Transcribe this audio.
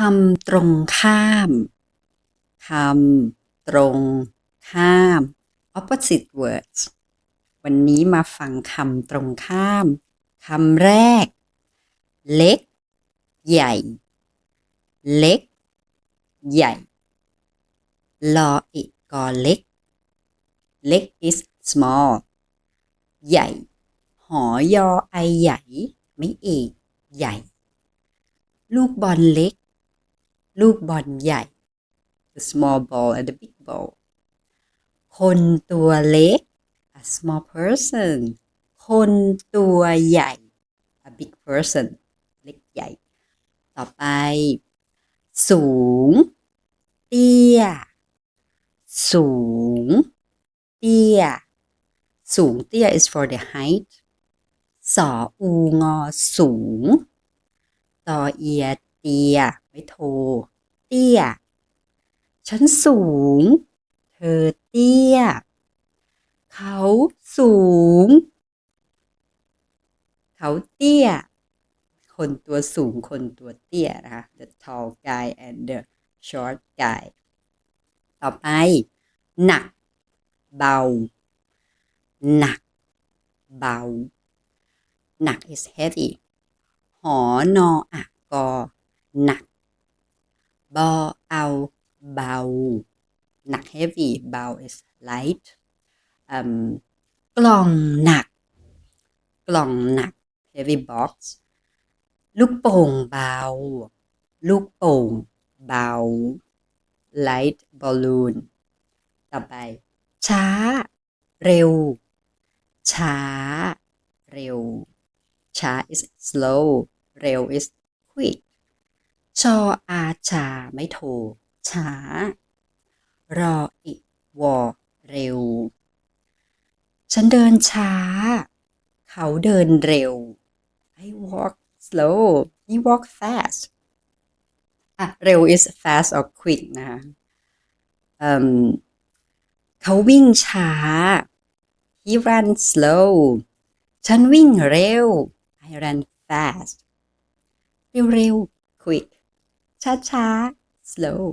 คำตรงข้ามคำตรงข้าม opposite words วันนี้มาฟังคำตรงข้ามคำแรก เล็ก ใหญ่ เล็ก ใหญ่ลออีกกอเล็ก เล็ก is small ใหญ่ หอยอไอใหญ่ ไม่เอกใหญ่ ลูกบอลเล็ก ลูกบอลใหญ่ the small ball and the big ball คนตัวเล็ก a small person คนตัวใหญ่ a big person เล็กใหญ่ ต่อไป สูง เตี้ย สูง เตี้ย สูงเตี้ย is for the height สออูงอสูงตอเอีย เตียไม่โท เตี้ย ฉันสูง เธอเตี้ย เขาสูง เขาเตี้ย คนตัวสูงคนตัวเตี้ยนะคะ the tall guy and the short guy ต่อไป หนัก เบา หนัก เบา หนัก is heavy หอนออะกอ หนัก บอเอาเบา หนัก heavy เบา is light กล่องหนัก กล่องหนัก heavy box ลูกโป่งเบา ลูกโป่งเบา light balloon ต่อไป ช้า เร็ว ช้า เร็ว ช้า is slow เร็ว is quick ชออาชาไม่โท ช้า รออิวอเร็ว ฉันเดินช้า เขาเดินเร็ว I walk slow he walk fast อะเร็ว is fast or quick นะคะเขาวิ่งช้า he ran slow ฉันวิ่งเร็ว I ran fast เร็วๆ quick ช้าช้า slow